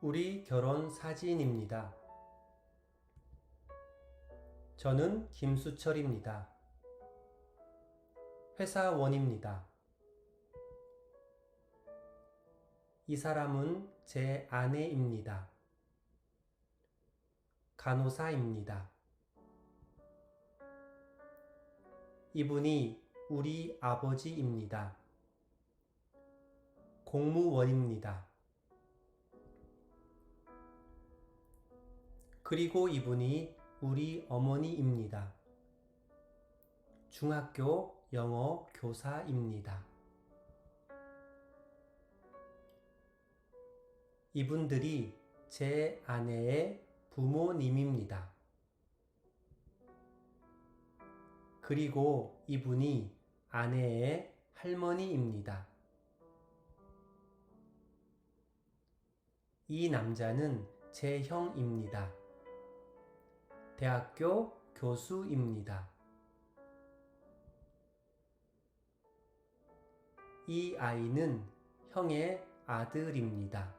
우리 결혼 사진입니다. 저는 김수철입니다. 회사원입니다. 이 사람은 제 아내입니다. 간호사입니다. 이분이 우리 아버지입니다. 공무원입니다. 그리고 이분이 우리 어머니입니다. 중학교 영어 교사입니다. 이분들이 제 아내의 부모님입니다. 그리고 이분이 아내의 할머니입니다. 이 남자는 제 형입니다. 대학교 교수입니다. 이 아이는 형의 아들입니다.